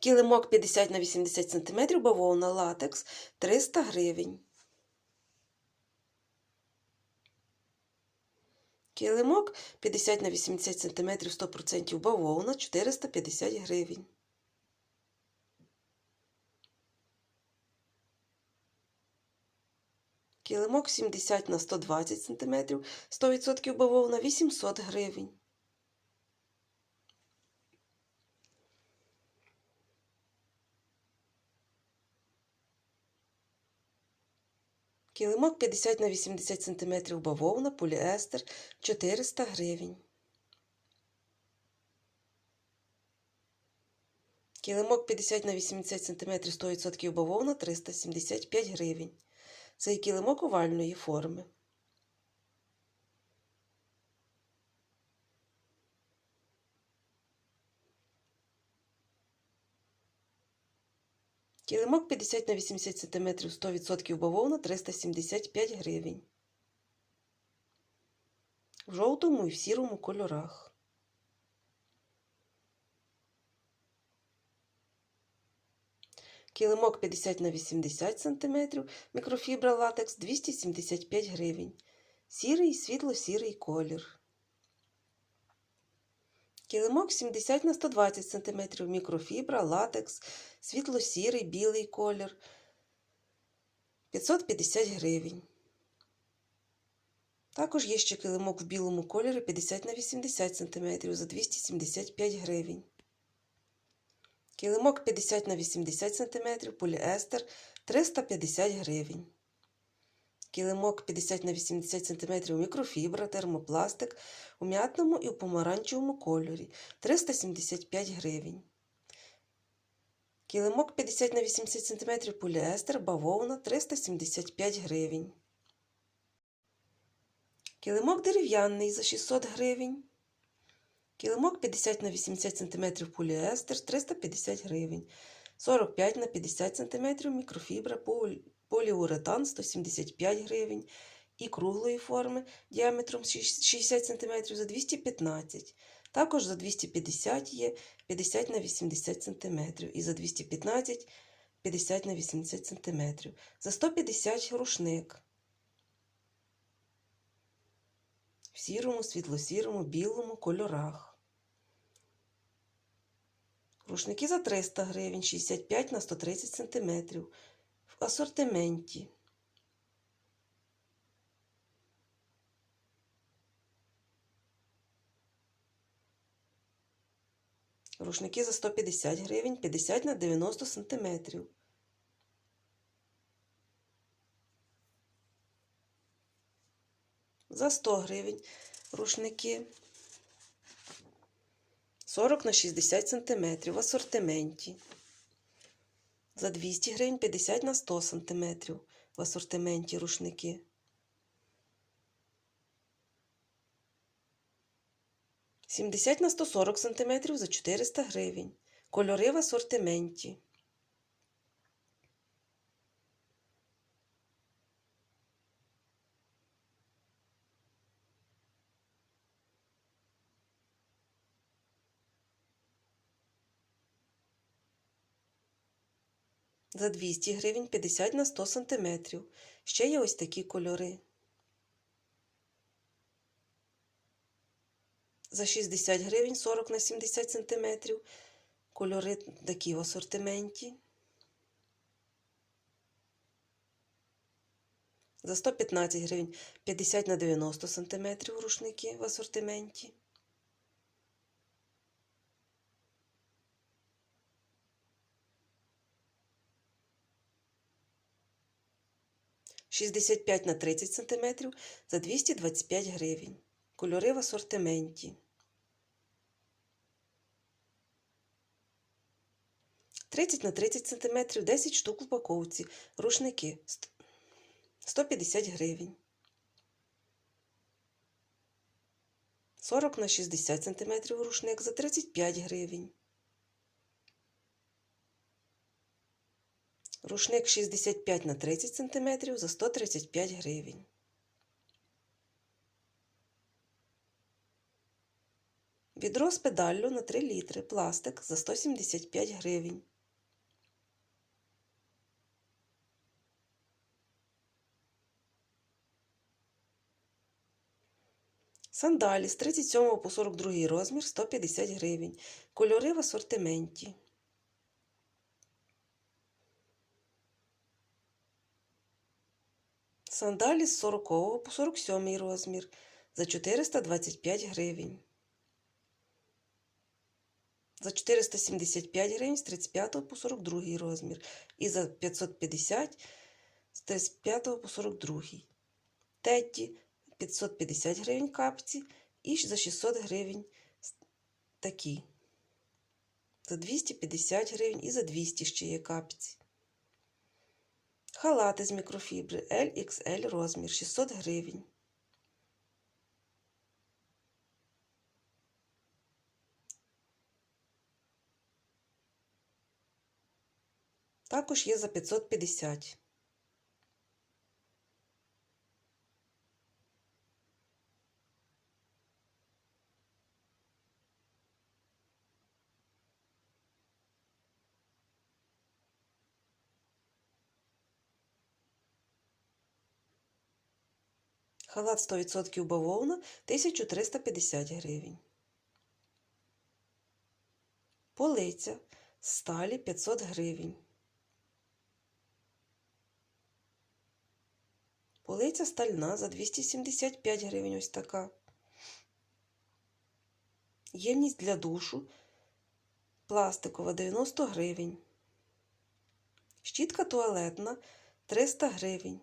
Килимок 50 на 80 см, бавовна латекс 300 гривень. Килимок 50 на 80 см 100% бавовна 450 гривень. Килимок 70 на 120 см 100% бавовна 800 гривень. Килимок 50 на 80 см бавовна, поліестер 400 гривень. Килимок 50 на 80 см 100% бавовна 375 гривень. Цей килимок овальної форми. Килимок 50 на 80 см 100% бавовна 375 гривень. В жовтому і в сірому кольорах. Килимок 50 на 80 см, мікрофібра латекс 275 гривень. Сірий світло-сірий колір. Килимок 70 на 120 см, мікрофібра, латекс, світло-сірий, білий колір 550 гривень. Також є ще килимок в білому кольорі 50 на 80 см за 275 гривень. Килимок 50 на 80 см, поліестер 350 гривень. Килимок 50 на 80 см мікрофібра, термопластик у м'ятному і у помаранчевому кольорі 375 гривень. Килимок 50 на 80 см поліестер, бавовна 375 гривень. Килимок дерев'яний за 600 гривень. Килимок 50 на 80 см поліестер 350 гривень. 45 на 50 см мікрофібра поліуретан 175 гривень. І круглої форми діаметром 60 см за 215 Також за 250 є 50 на 80 см. І за 215 50 на 80 см. За 150 рушник. В сірому, світло-сірому, білому кольорах. Рушники за 300 гривень, 65 на 130 см. В асортименті. Рушники за 150 гривень, 50 на 90 см. За 100 гривень рушники 40 на 60 см в асортименті. За 200 гривень 50 на 100 см в асортименті рушники. Сімдесят на 140 см за 400 гривень. Кольори в асортименті. За 200 гривень 50 на 100 см. Ще є ось такі кольори. За 60 гривень 40 на 70 см. Кольори такі в асортименті. За 115 гривень 50 на 90 см рушники в асортименті. 65 на 30 см за 225 гривень. Кольори в асортименті. 30 на 30 см 10 штук упаковці. Рушники 150 гривень. 40 на 60 см рушник за 35 гривень. Рушник 65 на 30 см за 135 гривень. Відро з педаллю на 3 літри. Пластик за 175 гривень. Сандалі з 37 по 42 розмір 150 гривень. Кольори в асортименті. Сандалі з 40 по 47 розмір за 425 гривень. За 475 гривень з 35 по 42 розмір. І за 550 з 35 по 42. Тетті 550 гривень капці і за 600 гривень такі. За 250 гривень і за 200 ще є капці. Халати з мікрофібри LXL розмір 600 гривень. Також є за 550. Халат 100% бавовна 1350 гривень. Полиця сталі 500 гривень. Полиця стальна за 275 гривень ось така. Ємність для душу пластикова 90 гривень. Щітка туалетна 300 гривень.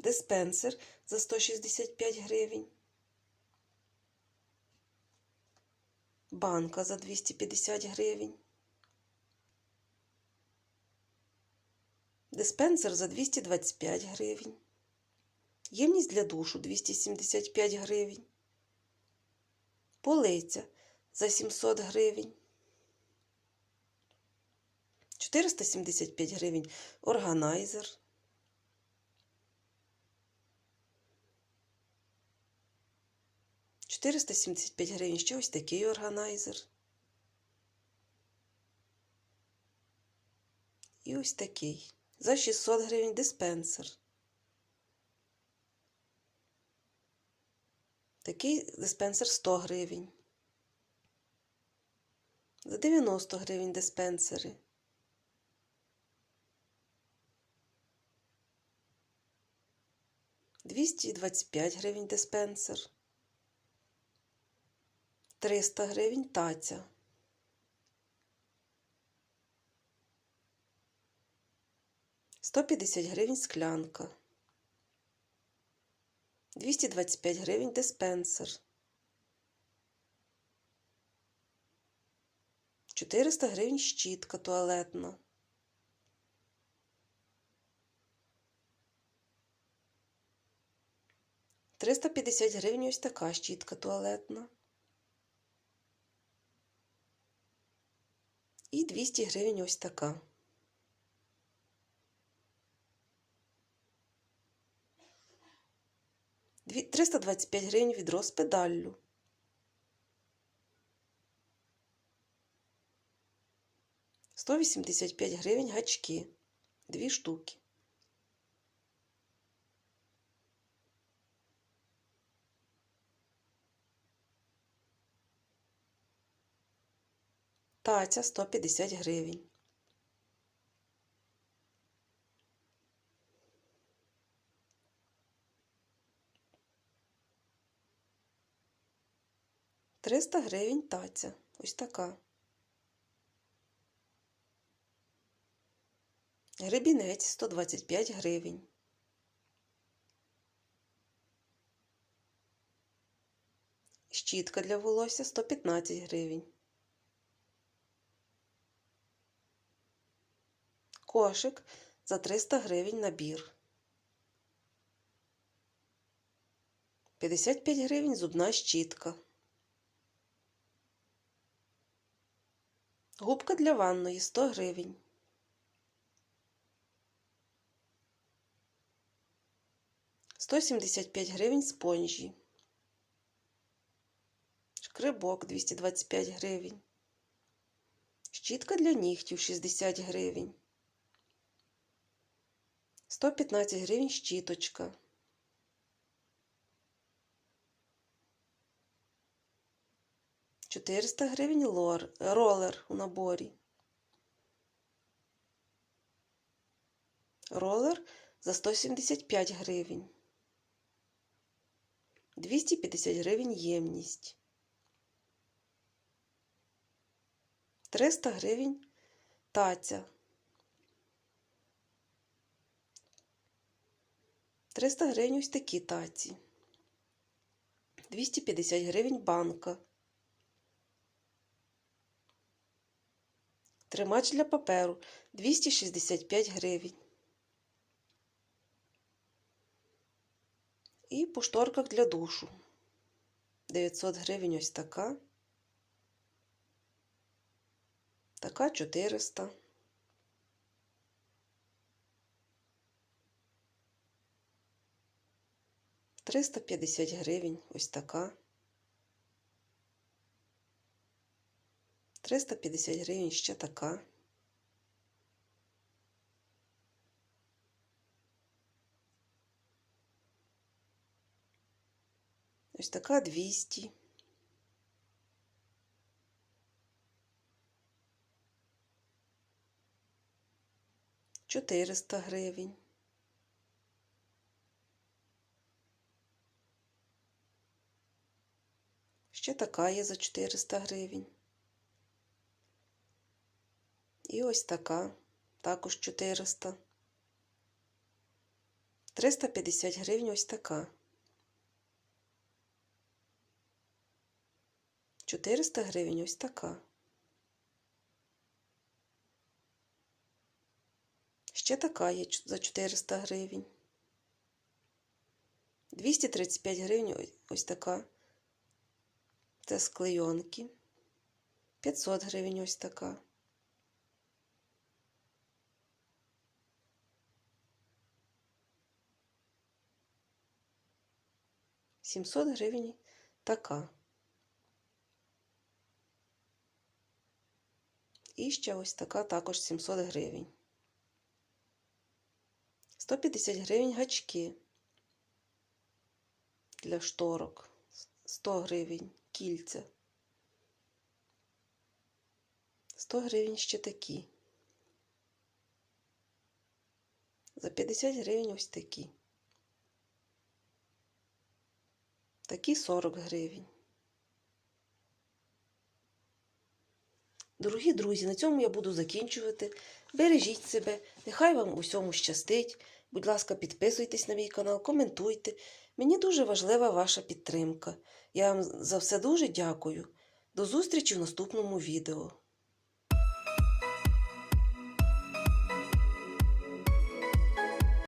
Диспенсер за 165 гривень. Банка за 250 гривень. Диспенсер за 225 гривень. Ємність для душу 275 гривень. Полиця за 700 гривень. 475 гривень органайзер. Чотириста сімдесят п'ять гривень ще ось такий органайзер. І ось такий. За 600 гривень диспенсер. Такий диспенсер 100 гривень. За 90 гривень диспенсери. Двісті двадцять п'ять гривень диспенсер. 300 гривень таця. 150 гривень склянка. 225 гривень диспенсер. 400 гривень щітка туалетна. Триста п'ятдесят гривень ось така щітка туалетна. І 200 гривень ось така. Дві- 325 гривень відро з педаллю. Сто вісімдесят п'ять гривень гачки. Дві штуки. Таця 150 гривень. Триста гривень таця. Ось така. Гребінець 125 гривень. Щітка для волосся 115 гривень. Кошик за 300 гривень набір. 55 гривень зубна щітка. Губка для ванної 100 гривень. Сто сімдесят п'ять гривень спонжі. Шкребок 225 гривень. Щітка для нігтів 60 гривень. 115 гривень щіточка. Чотириста гривень лор, ролер у наборі. Ролер за 175 гривень. 250 гривень ємність. 300 гривень таця. 300 гривень ось такі таці. 250 гривень банка. Тримач для паперу 265 гривень. І по шторках для душу. 900 гривень ось така. Така 400. Триста п'ятдесят гривень ось така. Триста п'ятдесят гривень ще така. Ось така 200. Чотириста гривень. Ще така є за 400 гривень. І ось така, також 400. 350 гривень ось така. 400 гривень ось така. Ще така є за 400 гривень. 235 гривень ось така. Це з клейонки. 500 гривень ось така. Сімсот гривень така. І ще ось така також 700 гривень. 150 гривень гачки для шторок. 100 гривень кільця. 100 гривень ще такі. За 50 гривень ось такі. Такі 40 гривень. Дорогі друзі, на цьому я буду закінчувати. Бережіть себе, нехай вам усьому щастить. Будь ласка, підписуйтесь на мій канал, коментуйте. Мені дуже важлива ваша підтримка. Я вам за все дуже дякую. До зустрічі в наступному відео.